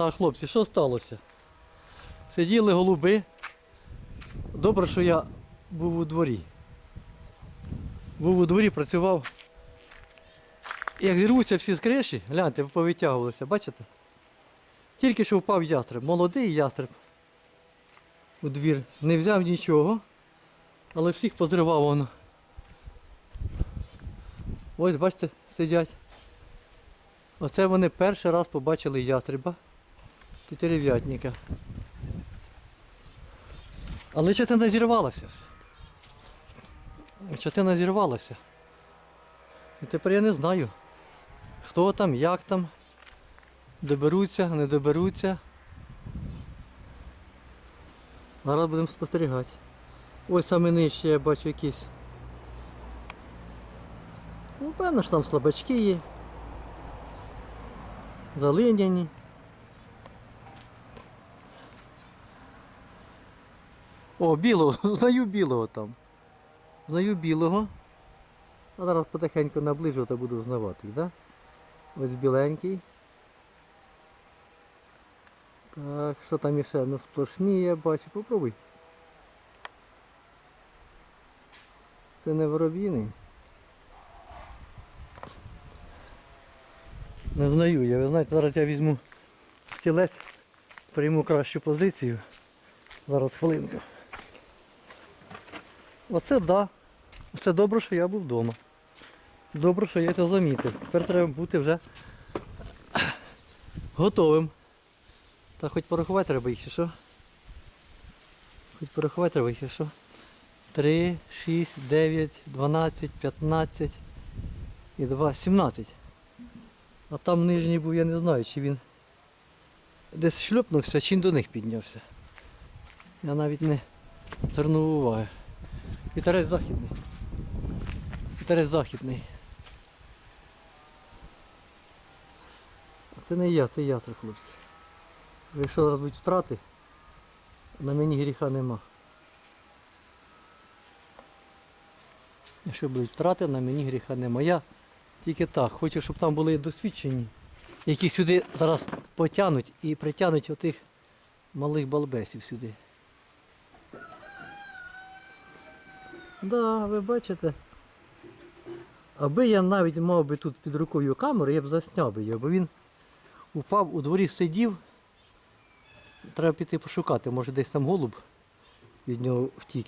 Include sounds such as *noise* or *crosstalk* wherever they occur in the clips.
Так, хлопці, що сталося? Сиділи голуби. Добре, що я був у дворі. Був у дворі, працював. Як зірвуться всі з криші, гляньте, повитягувалися, бачите? Тільки що впав ястреб, молодий ястреб. У двір не взяв нічого, але всіх позривав воно. Ось, бачите, сидять. Оце вони перший раз побачили ястреба і терев'ятника. Але частина зірвалася. Частина зірвалася. І тепер я не знаю, хто там, як там. Доберуться, не доберуться. Зараз будемо спостерігати. Ось саме нижче я бачу якісь. Ну, певно, що там слабачки є. Залиняні. О, білого, *laughs* знаю білого там. Знаю білого. А зараз потихеньку наближу, то буду знавати їх, да? Ось біленький. Так, що там іще? Ну сплошні я бачу. Попробуй. Це не вороб'їний. Не знаю, я ви знаєте, зараз я візьму стілець, прийму кращу позицію. Зараз хвилинку. Оце да. Це добре, що я був вдома. Добре, що я це замітив. Тепер треба бути вже готовим. Та хоч порахувати треба їх, що? Хоч порахувати треба їх, що? 3, 6, 9, 12, 15 і 2, 17. А там нижній був, я не знаю, чи він десь шльопнувся, чи він до них піднявся. Я навіть не звернув уваги. Вітерець західний. Вітерець західний. Це не я, це ястер, хлопці. Зараз будуть втрати, на мені гріха нема. Якщо будуть втрати, на мені гріха нема. Я тільки так, хочу, щоб там були досвідчені, які сюди зараз потягнуть і притягнуть отих малих балбесів сюди. Да, ви бачите. Аби я навіть мав би тут під рукою камеру, я б засняв би його, бо він упав у дворі сидів. Треба піти пошукати, може десь там голуб від нього втік.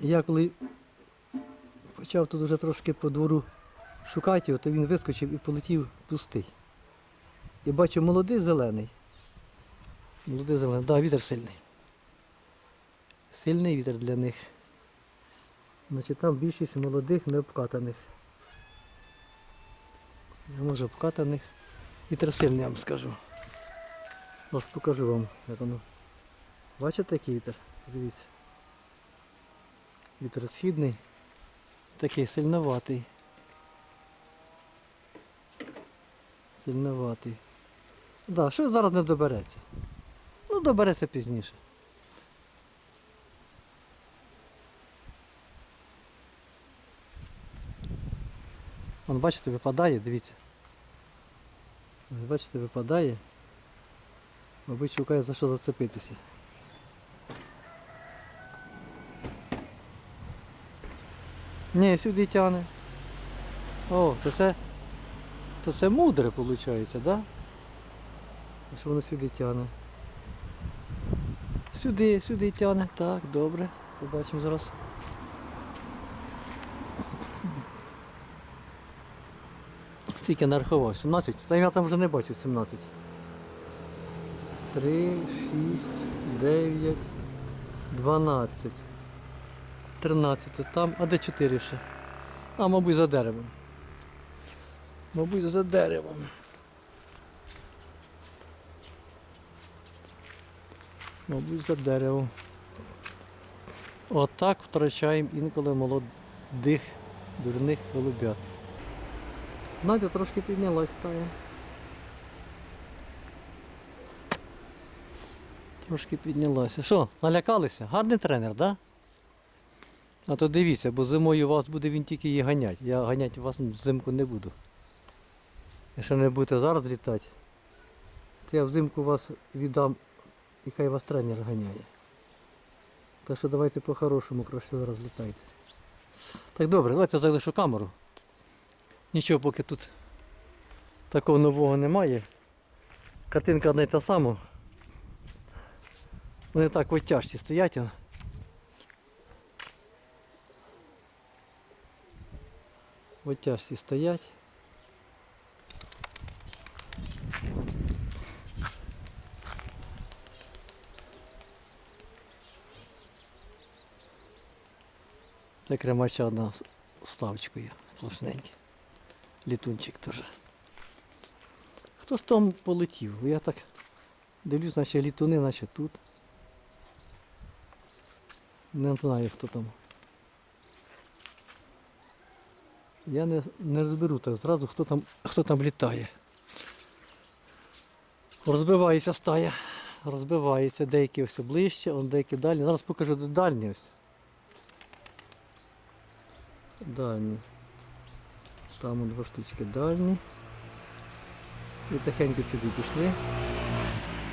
Я коли почав тут вже трошки по двору шукати то він вискочив і полетів пустий. І бачу молодий зелений. Молодий зелений, так, вітер сильний. Сильний вітер для них. Значить там більшість молодих необкатаних. Я може обкатаних. Вітер сильний, я вам скажу. Ось покажу вам, як воно. Бачите який вітер? Дивіться. Вітер східний. Такий сильноватий. Сильноватий. Так, да, що зараз не добереться? Ну, добереться пізніше. Вон, бачите, випадає, дивіться. Бачите, випадає. Мабуть, шукає за що зацепитися. Ні, сюди тягне. О, то це. То це мудре виходить, так? Да? Що воно сюди тягне. Сюди, сюди тягне. Так, добре. Побачимо зараз. Скільки нарахував? 17? Та я там вже не бачу 17. 3, 6, 9, 12. 13. Там, а де 4 ще? А, мабуть, за деревом. Мабуть, за деревом. Мабуть, за деревом. Отак втрачаємо інколи молодих, дурних голубят. Надя трошки піднялась стає. Трошки піднялася. Що, налякалися? Гарний тренер, так? Да? А то дивіться, бо зимою вас буде він тільки її ганять. Я ганяти вас взимку не буду. Якщо не будете зараз літати, то я взимку вас віддам і хай вас тренер ганяє. Так що давайте по-хорошому краще зараз літайте. Так добре, давайте залишу камеру. Нічого поки тут такого нового немає. Картинка одна й та сама. Вони так в оттяжці стоять. В оттяжці стоять. Це кремача одна з ставочкою сплошненька. Літунчик теж. Хтось там полетів? Я так дивлюсь, наче літуни, наче тут. Не знаю, хто там. Я не, не розберу так зразу, хто там, хто там літає. Розбивається стая. Розбивається, деякі ось ближче, деякі дальні. Зараз покажу де дальні. Дальні. Там два штучки дальні. І тихенько сюди пішли.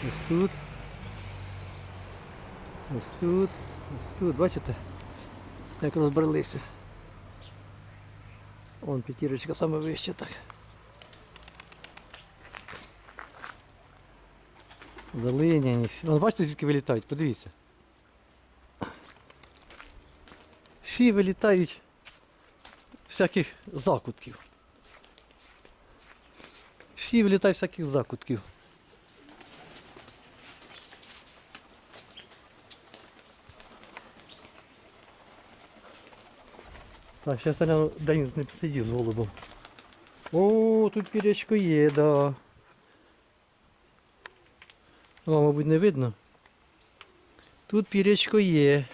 Ось тут. Ось тут. Ось тут. Бачите? Як розбралися. Вон п'ятірочка саме вище так. Залиняні. Вон бачите, звідки вилітають, подивіться. Всі вилітають всяких закутків. Всі вилітають всяких закутків. Так, зараз я день не сидів з голубом. О, тут пірячко є, да. Вам, мабуть, не видно. Тут пірячко є.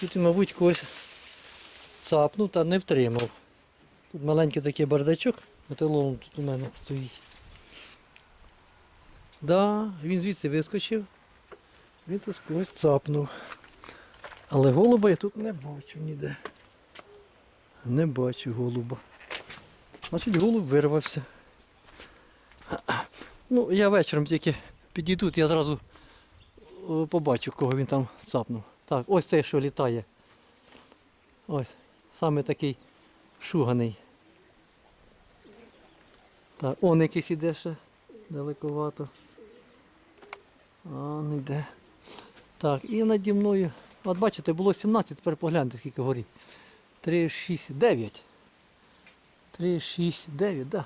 Тут, мабуть, когось цапнув та не втримав. Тут маленький такий бардачок металолом тут у мене стоїть. Да, він звідси вискочив. Він тут когось цапнув. Але голуба я тут не бачу ніде. Не бачу голуба. Значить голуб вирвався. Ну, я вечором тільки підійду, я зразу побачу, кого він там цапнув. Так, ось цей, що літає. Ось. Саме такий шуганий. Так, он якийсь іде ще далековато. А, не йде. Так, і наді мною. От бачите, було 17, тепер погляньте, скільки горі. 3, 6, 9. 3, 6, 9, да.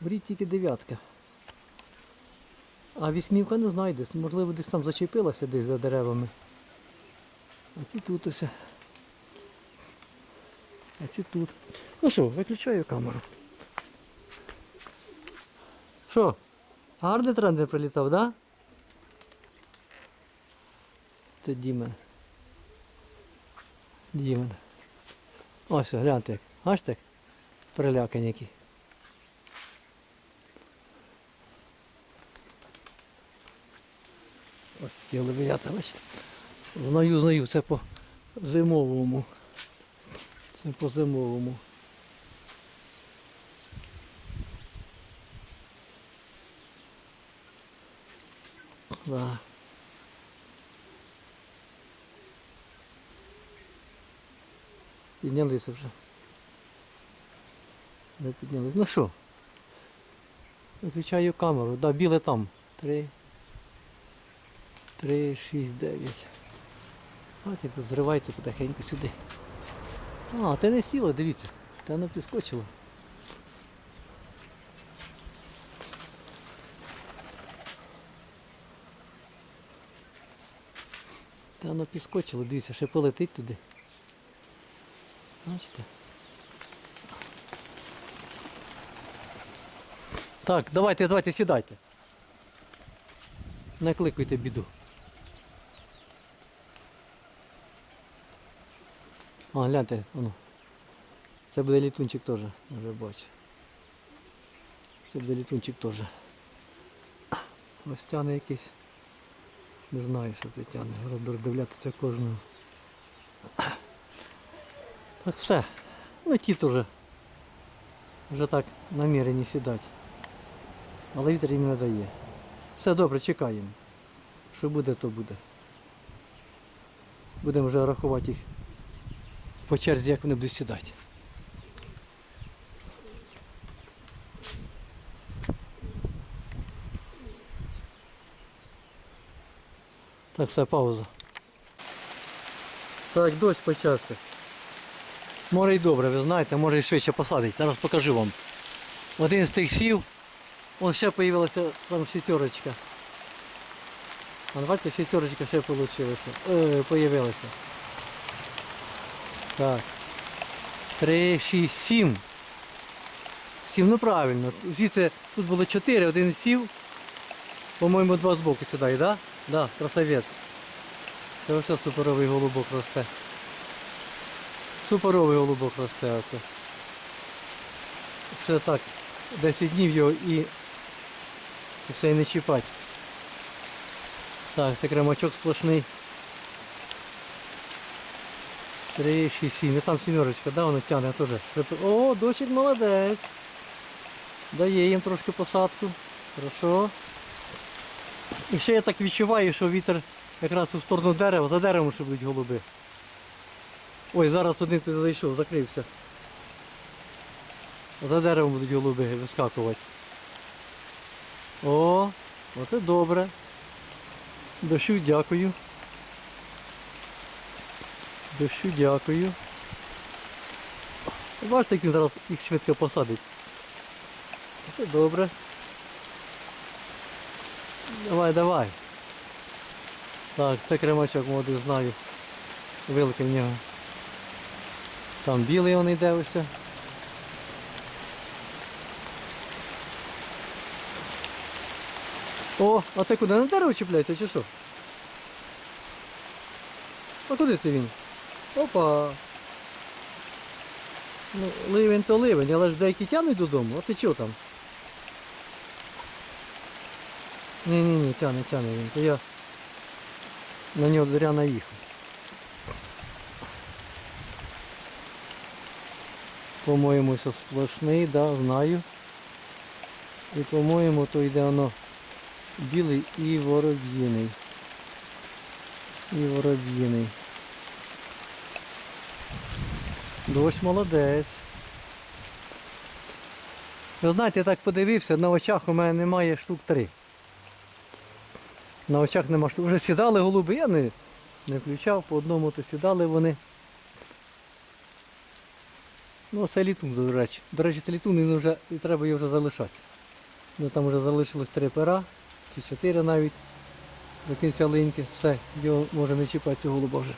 Горіть тільки дев'ятка. А вісьмівка не знайдеш. Можливо, десь там зачепилася десь за деревами. А ці тут ось. А ці тут. Ну що, виключаю камеру. Що? Гарний трендер прилітав, да? Це Дімен. Дімен. Ось, гляньте як. Бачите як? Перелякані які. Ось ті левіята, бачите. Знаю, знаю, це по зимовому. Це по зимовому. Да. Піднялися вже. Не піднялися. Ну що? Виключаю камеру. Да, біле там. Три. Три, шість, дев'ять. От зривається потихеньку сюди. А, те не сіло, дивіться. Та воно підскочило. Та воно підскочило, дивіться, ще полетить туди. Бачите? Так, давайте, давайте, сідайте. Накликуйте біду. О, гляньте, воно. Це буде літунчик теж, вже бачу. Це буде літунчик теж. Ось тяне якийсь. Не знаю, що це тяне. Треба дивлятися кожного. Так все. Ну ті теж вже так намірені сідати. Але вітер їм не дає. Все добре, чекаємо. Що буде, то буде. Будемо вже рахувати їх по черзі, як вони будуть сідати. Так, все, пауза. Так, дощ почався. Може і добре, ви знаєте, може і швидше посадить. Зараз покажу вам. Один з тих сів, он ще появилася там шістерочка. Бачите, шістерочка ще получилася. Е, появилася. Так. Три, шість, сім. Сім, ну правильно. Звідси тут було чотири, один сів. По-моєму, два збоку сідає, так? Да? Да, красавець. Це ось суперовий голубок росте. Суперовий голубок росте оце. Ще так, 10 днів його і все і не чіпать. Так, це кремачок сплошний. 3, 6, 7. І там сімерочка, да, воно тягне теж. О, дощик молодець. Дає їм трошки посадку. Хорошо. І ще я так відчуваю, що вітер якраз у сторону дерева, за деревом ще будуть голуби. Ой, зараз один туди зайшов, закрився. За деревом будуть голуби вискакувати. О, оце добре. Дощу дякую. Дощу дякую. Бачите, як він зараз їх швидко посадить. Це добре. Давай, давай. Так, це кремачок молодий знаю. Вилки в нього. Там білий він йде ось. О, а це куди? На дерево чіпляється чи що? А куди це він? Опа. Ну, ливень то ливень, але ж деякі тянуть додому, а ти чого там? Ні-ні-ні, тяне, тяне він. То я на нього зря наїхав. По-моєму, все сплошний, да, знаю. І по-моєму то йде воно білий і вороб'їний. І вороб'їний. Дощ молодець. Ви знаєте, я так подивився, на очах у мене немає штук три. На очах нема штук. Вже сідали голуби, я не, не включав, по одному то сідали вони. Ну, це літун, до речі. До речі, це літун, він вже, і треба його вже залишати. Ну, там вже залишилось три пера, чи чотири навіть. До кінця линьки. Все, його може не чіпати цього голуба вже.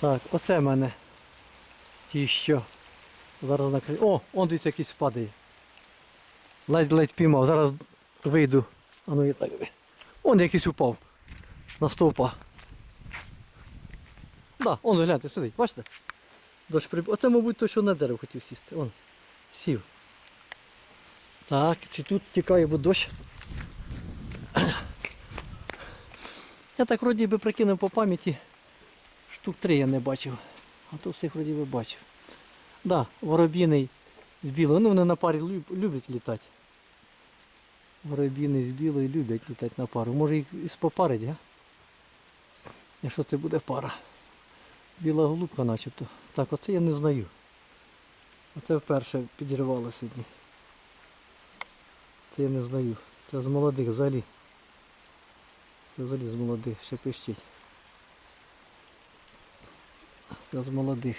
Так, оце в мене. Ті що. Зараз накрию. О, он десь якийсь падає. Ледь-ледь піймав. Зараз вийду. А ну я так. Он якийсь упав. На стовпа. Да, он гляньте, сидить, бачите? Дощ приб... Оце, мабуть, то, що на дерево хотів сісти. Он. Сів. Так, чи тут тікає, бо дощ. Я так вроді би прикинув по пам'яті. Штук три я не бачив. А то всіх вроді би бачив. Да, воробіний з білою. Ну вони на парі люблять літати. Воробіний з білою люблять літати на пару. Може їх і спопарить, а? Якщо це буде пара. Біла голубка начебто. Так, оце я не знаю. Оце вперше підірвало сьогодні. Це я не знаю. Це з молодих взагалі. Це взагалі з молодих, ще пищить. Це з молодих.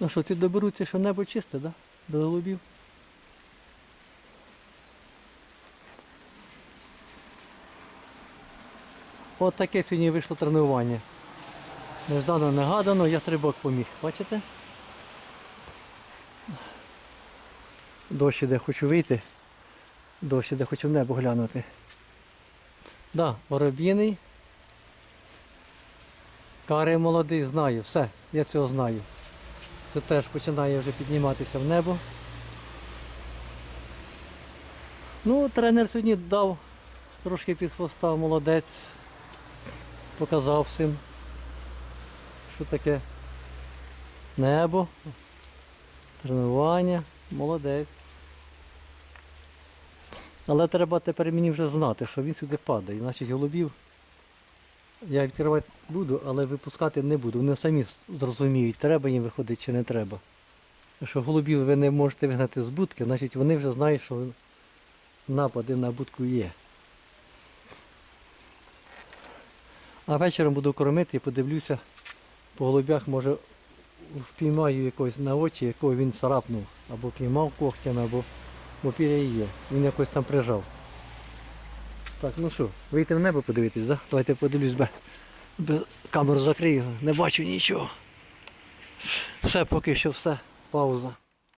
Ну що, ці доберуться, що небо чисте, да? До голубів. От таке сьогодні вийшло тренування. Неждано, негадано, я стрибок поміг. Бачите? Дощ іде, хочу вийти. Дощ іде, хочу в небо глянути. Да, вороб'їний. Кари молодий, знаю, все, я цього знаю. Це теж починає вже підніматися в небо. Ну, тренер сьогодні дав трошки під хвоста, молодець. Показав всім, що таке небо, тренування, молодець. Але треба тепер мені вже знати, що він сюди падає. Значить голубів я відкривати буду, але випускати не буду. Вони самі зрозуміють, треба їм виходити чи не треба. Якщо голубів ви не можете вигнати з будки, значить вони вже знають, що напади на будку є. А вечором буду кормити і подивлюся по голубях, може впіймаю якогось на очі, якого він царапнув, або піймав когтями, або бо піря є. Він якось там прижав. Так, ну що, вийти в небо подивитись, да? Давайте подивлюсь, бе, камеру закрию, не бачу нічого. Все, поки що все, пауза.